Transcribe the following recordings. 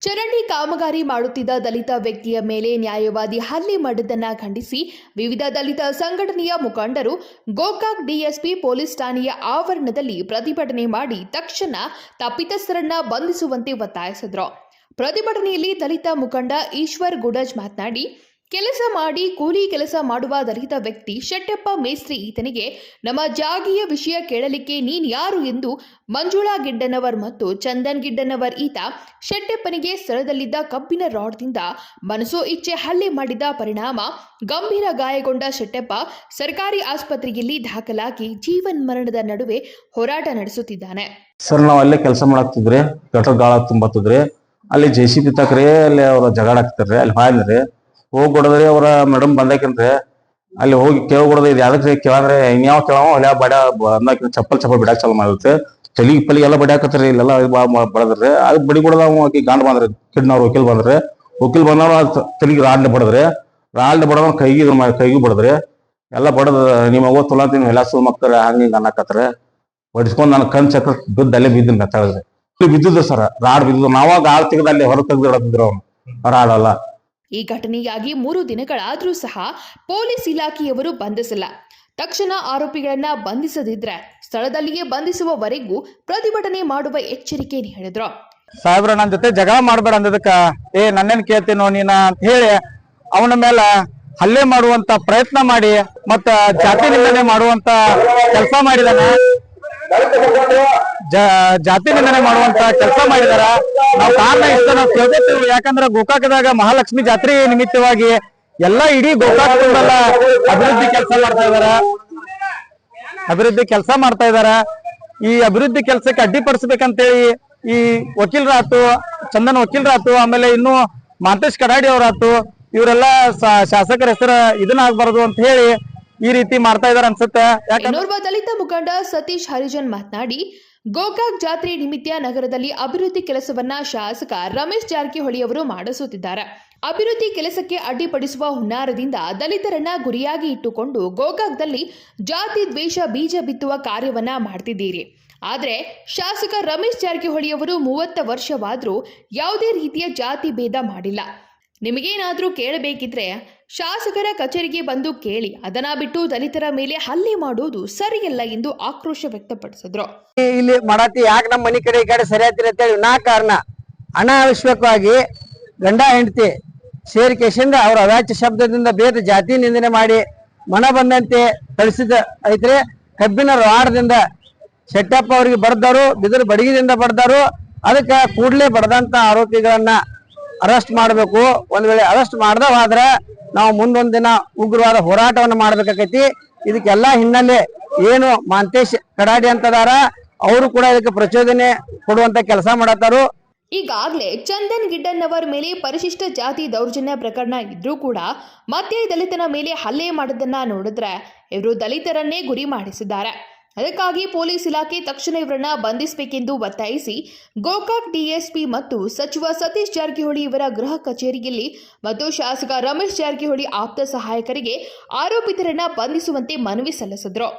ಚರಂಡಿ ಕಾಮಗಾರಿ ಮಾಡುತ್ತಿದ್ದ ದಲಿತ ವ್ಯಕ್ತಿಯ ಮೇಲೆ ನ್ಯಾಯವಾದಿ ಹಲ್ಲೆ ಮಾಡಿದ್ದನ್ನು ಖಂಡಿಸಿ ವಿವಿಧ ದಲಿತ ಸಂಘಟನೆಯ ಮುಖಂಡರು ಗೋಕಾಕ್ ಡಿಎಸ್ಪಿ ಪೊಲೀಸ್ ಠಾಣೆಯ ಆವರಣದಲ್ಲಿ ಪ್ರತಿಭಟನೆ ಮಾಡಿ ತಕ್ಷಣ ತಪ್ಪಿತಸ್ಥರನ್ನ ಬಂಧಿಸುವಂತೆ ಒತ್ತಾಯಿಸಿದ್ರು. ಪ್ರತಿಭಟನೆಯಲ್ಲಿ ದಲಿತ ಮುಖಂಡ ಈಶ್ವರ್ ಗುಡಜ್ ಮಾತನಾಡಿ ಕೆಲಸ ಮಾಡಿ, ಕೂಲಿ ಕೆಲಸ ಮಾಡುವ ದಲಿತ ವ್ಯಕ್ತಿ ಶೆಟ್ಟಪ್ಪ ಮೇಸ್ತ್ರಿ ಈತನಿಗೆ, ನಮ್ಮ ಜಾಗಿಯ ವಿಷಯ ಕೇಳಲಿಕ್ಕೆ ನೀನ್ ಯಾರು? ಎಂದು ಮಂಜುಳಾ ಗಿಡ್ಡನವರ್ ಮತ್ತು ಚಂದನ್ ಗಿಡ್ಡನವರ್ ಈತ ಶೆಟ್ಟಪ್ಪನಿಗೆ ಸ್ಥಳದಲ್ಲಿದ್ದ ಕಬ್ಬಿನ ರಾಡ್ದಿಂದ ಮನಸೋ ಇಚ್ಛೆ ಹಲ್ಲೆ ಮಾಡಿದ ಪರಿಣಾಮ ಗಂಭೀರ ಗಾಯಗೊಂಡ ಶೆಟ್ಟಪ್ಪ ಸರ್ಕಾರಿ ಆಸ್ಪತ್ರೆಯಲ್ಲಿ ದಾಖಲಾಗಿ ಜೀವನ್ ಮರಣದ ನಡುವೆ ಹೋರಾಟ ನಡೆಸುತ್ತಿದ್ದಾನೆ. ಸರ್, ನಾವು ಅಲ್ಲೇ ಕೆಲಸ ಮಾಡುತ್ತಿದ್ರೆ ಗಾಳ ಅಲ್ಲಿ ಜೆ ಸಿ ಬಿ ತಕ್ರೆ, ಅಲ್ಲಿ ಅವ್ರ ಜಗಳ ಆಗ್ತಾರ್ರಿ ಅಲ್ಲಿ ಹಾಯ್ದ್ರಿ ಹೋಗಿ ಕೊಡದ್ರಿ ಅವ್ರ ಮೇಡಮ್ ಬಂದಾಕಿಂತ. ಅಲ್ಲಿ ಹೋಗಿ ಕೇಳ ಕೊಡದ ಇದು. ಯಾವ್ದಕ್ಕೆ ಕೇಳಂದ್ರೆ ಇನ್ಯಾವ ಕೇಳವ ಅಲ್ಲಿ ಬಡ ಬಂದಾಕಿನ ಚಪ್ಪಲ್ ಚಪ್ಪಲ್ ಬಿಡಾಕ್ ಚಾಲು ಮಾಡುತ್ತೆ. ತಲಿ ಪಲಿ ಎಲ್ಲ ಬಡಿಯಾಕತ್ರಿ, ಇಲ್ಲೆಲ್ಲ ಬಡದ್ರಿ. ಅದು ಬಡಿ ಕೊಡದ ಆಕಿ ಗಂಡ ಬಂದ್ರಿ, ಕಿಡ್ನವ್ರು ವಕೀಲ್ ಬಂದ್ರೆ. ವಕೀಲ್ ಬಂದವ ತಲಿಗೆ ರಾಡ್ಲೆ ಬಡದ್ರಿ. ರಾಡ್ಲೆ ಬಡದ ಕೈಗೆ ಇದ್ರ ಕೈಗೂ ಬಡದ್ರಿ. ಎಲ್ಲ ಬಡದ ನಿಮ್ಮ ತುಲಾತಿ ತುಲಾತೀನಿ ಎಲ್ಲ ಸು ಮಕ್ಕಳ ಹಂಗ ಹಿಂಗ ಅನ್ನಕತ್ರಿ. ಬಡಿಸ್ಕೊಂಡು ನನ್ನ ಕಣ್ ಚಕ್ರ ಬಿದ್ದು ಅಲ್ಲೇ ಬಿದ್ದಿನ ಇಲ್ಲಿ ಬಿದ್ದಿದ್ದು ಸರ್, ರಾಡ್ ಬಿದ್ದು ನಾವಾಗ ಆಳ್ ತೆಗೆದು ಅಲ್ಲಿ ಹೊರ ತೆಗ್ದು ಇಡತ್ತಿದ್ರು ಅವನು ರಾಡ್ ಅಲ್ಲ ಈ ಘಟನೆಯಾಗಿ ಮೂರು ದಿನಗಳಾದರೂ ಸಹ ಪೊಲೀಸ್ ಇಲಾಖೆಯವರು ಬಂಧಿಸಿಲ್ಲ. ತಕ್ಷಣ ಆರೋಪಿಗಳನ್ನ ಬಂಧಿಸದಿದ್ರೆ ಸ್ಥಳದಲ್ಲಿಯೇ ಬಂಧಿಸುವವರೆಗೂ ಪ್ರತಿಭಟನೆ ಮಾಡುವ ಎಚ್ಚರಿಕೆ ಹೇಳಿದ್ರು ಸಾಹೇಬ್ರ ನನ್ನ ಜೊತೆ ಜಗಳ ಮಾಡಬೇಡ ಅಂದದಕ್ಕ ಏ, ನನ್ನೇನ್ ಕೇಳ್ತೀನೋ ನೀನ ಅಂತ ಹೇಳಿ ಅವನ ಮೇಲೆ ಹಲ್ಲೆ ಮಾಡುವಂತ ಪ್ರಯತ್ನ ಮಾಡಿ ಮತ್ತ ಜಾತಿ ನಿಂದನೆ ಮಾಡುವಂತ ಕೆಲಸ ಮಾಡಿದಾನ. ಜಾತಿ ನಿಂದನೆ ಮಾಡುವಂತ ಕೆಲಸ ಮಾಡಿದಾರ. ನಾವು ಕಾರಣ ಇಷ್ಟ, ನಾವು ಕೇಳ್ಕೊತೀವಿ. ಯಾಕಂದ್ರ ಗೋಕಾಕದಾಗ ಮಹಾಲಕ್ಷ್ಮಿ ಜಾತ್ರೆ ನಿಮಿತ್ತವಾಗಿ ಎಲ್ಲಾ ಇಡೀ ಗೋಕಾಕ ಅಭಿವೃದ್ಧಿ ಕೆಲಸ ಮಾಡ್ತಾ ಇದಾರ. ಅಭಿವೃದ್ಧಿ ಕೆಲಸ ಮಾಡ್ತಾ ಇದಾರ. ಈ ಅಭಿವೃದ್ಧಿ ಕೆಲಸಕ್ಕೆ ಅಡ್ಡಿಪಡಿಸ್ಬೇಕಂತೇಳಿ ಈ ವಕೀಲರಾತು ಚಂದನ್ ವಕೀಲರಾತು ಆಮೇಲೆ ಇನ್ನು ಮಾಂತೇಶ್ ಕಡಾಡಿ ಅವರಾತು ಇವರೆಲ್ಲ ಶಾಸಕರ ಹೆಸರ ಇದನ್ನ ಆಗ್ಬಾರ್ದು ಅಂತ ಹೇಳಿ ಈ ರೀತಿ ಮಾಡ್ತಾ ಇದಾರೆ ಅನ್ಸುತ್ತೆ. ಯಾಕಂದ್ರೆ ದಲಿತ ಮುಖಂಡ ಸತೀಶ್ ಹರಿಜನ್ ಮಾತನಾಡಿ, ಗೋಕಾಕ್ ಜಾತ್ರೆ ನಿಮಿತ್ತ ನಗರದಲ್ಲಿ ಅಭಿವೃದ್ಧಿ ಕೆಲಸವನ್ನ ಶಾಸಕ ರಮೇಶ್ ಜಾರಕಿಹೊಳಿ ಅವರು ಮಾಡಿಸುತ್ತಿದ್ದಾರೆ. ಅಭಿವೃದ್ಧಿ ಕೆಲಸಕ್ಕೆ ಅಡ್ಡಿಪಡಿಸುವ ಹುನ್ನಾರದಿಂದ ದಲಿತರನ್ನ ಗುರಿಯಾಗಿ ಇಟ್ಟುಕೊಂಡು ಗೋಕಾಕ್ದಲ್ಲಿ ಜಾತಿ ದ್ವೇಷ, ಬೀಜ ಬಿತ್ತುವ ಕಾರ್ಯವನ್ನ ಮಾಡ್ತಿದ್ದೀರಿ. ಆದರೆ ಶಾಸಕ ರಮೇಶ್ ಜಾರಕಿಹೊಳಿ ಅವರು ಮೂವತ್ತ ವರ್ಷವಾದರೂ ಯಾವುದೇ ರೀತಿಯ ಜಾತಿ ಭೇದ ಮಾಡಿಲ್ಲ. ನಿಮಗೇನಾದರೂ ಕೇಳಬೇಕಿದ್ರೆ ಶಾಸಕರ ಕಚೇರಿಗೆ ಬಂದು ಕೇಳಿ, ಅದನ್ನ ಬಿಟ್ಟು ದಲಿತರ ಮೇಲೆ ಹಲ್ಲೆ ಮಾಡುವುದು ಸರಿಯಲ್ಲ ಎಂದು ಆಕ್ರೋಶ ವ್ಯಕ್ತಪಡಿಸಿದ್ರು. ಇಲ್ಲಿ ಮಾಡತಿ ಯಾಕೆ ನಮ್ಮ ಮನೆ ಕಡೆ ಈ ಕಡೆ ಅಂತ ಹೇಳಿ ನಾ ಕಾರಣ. ಅನಾವಶ್ಯಕವಾಗಿ ಗಂಡ, ಹೆಂಡತಿ ಸೇರಿಕೆಸಿಂದ ಅವರ ಅವಾಚ್ಯ ಶಬ್ದದಿಂದ ಬೇದ ಜಾತಿ ನಿಂದನೆ ಮಾಡಿ ಮನ ಬಂದಂತೆ ಕಳಿಸಿದ ಐತ್ರಿ, ಕಬ್ಬಿನ ರಾಡದಿಂದ ಶೆಟ್ಟಪ್ಪ ಅವರಿಗೆ ಬರ್ದಾರು ಬಿದಿರು ಬಡಗಿದಿಂದ ಬರ್ದಾರು ಅದಕ್ಕೆ ಕೂಡಲೇ ಬಡದಂತ ಆರೋಪಿಗಳನ್ನ ಅರೆಸ್ಟ್ ಮಾಡಬೇಕು. ಒಂದ್ ವೇಳೆ ಅರೆಸ್ಟ್ ಮಾಡ್ದವಾದ್ರೆ ನಾವು ಮುಂದೊಂದ್ ದಿನ ಉಗ್ರವಾದ ಹೋರಾಟವನ್ನು ಮಾಡ್ಬೇಕಾಕೈತಿ. ಇದಕ್ಕೆಲ್ಲಾ ಹಿನ್ನೆಲೆ ಏನು ಮಾಂತೇಶ್ ಕಡಾಡಿ ಅಂತದಾರ, ಅವರು ಕೂಡ ಇದಕ್ಕೆ ಪ್ರಚೋದನೆ ಕೊಡುವಂತ ಕೆಲಸ ಮಾಡತ್ತಾರು. ಈಗಾಗಲೇ ಚಂದನ್ ಗಿಡ್ಡನ್ ಅವರ ಮೇಲೆ ಪರಿಶಿಷ್ಟ ಜಾತಿ ದೌರ್ಜನ್ಯ ಪ್ರಕರಣ ಇದ್ರೂ ಕೂಡ ಮತ್ತೆ ದಲಿತನ ಮೇಲೆ ಹಲ್ಲೆ ಮಾಡೋದನ್ನ ನೋಡಿದ್ರೆ ಇವರು ದಲಿತರನ್ನೇ ಗುರಿ ಮಾಡಿಸಿದ್ದಾರೆ. ಅದಕ್ಕಾಗಿ ಪೊಲೀಸ್ ಇಲಾಖೆ ತಕ್ಷಣ ಇವರನ್ನ ಬಂಧಿಸಬೇಕೆಂದು ಒತ್ತಾಯಿಸಿ ಗೋಕಾಕ್ ಡಿಎಸ್ಪಿ ಮತ್ತು ಸಚಿವ ಸತೀಶ್ ಜಾರಕಿಹೊಳಿ ಇವರ ಗೃಹ ಕಚೇರಿಯಲ್ಲಿ ಮತ್ತು ಶಾಸಕ ರಮೇಶ್ ಜಾರಕಿಹೊಳಿ ಆಪ್ತ ಸಹಾಯಕರಿಗೆ ಆರೋಪಿತರನ್ನ ಬಂಧಿಸುವಂತೆ ಮನವಿ ಸಲ್ಲಿಸಿದ್ರು.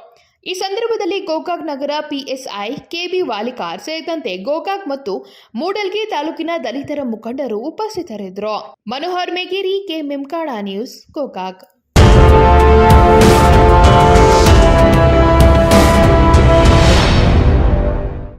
ಈ ಸಂದರ್ಭದಲ್ಲಿ ಗೋಕಾಕ್ ನಗರ ಪಿಎಸ್ಐ, ಕೆಬಿ ವಾಲಿಕಾರ್ ಸೇರಿದಂತೆ ಗೋಕಾಕ್ ಮತ್ತು ಮೂಡಲ್ಗಿ ತಾಲೂಕಿನ ದಲಿತರ ಮುಖಂಡರು ಉಪಸ್ಥಿತರಿದ್ದರು. ಮನೋಹರ್ ಮೇಗೇರಿ ಕೆ ಮೆಮ್ಕಾಡ ನ್ಯೂಸ್, ಗೋಕಾಕ್.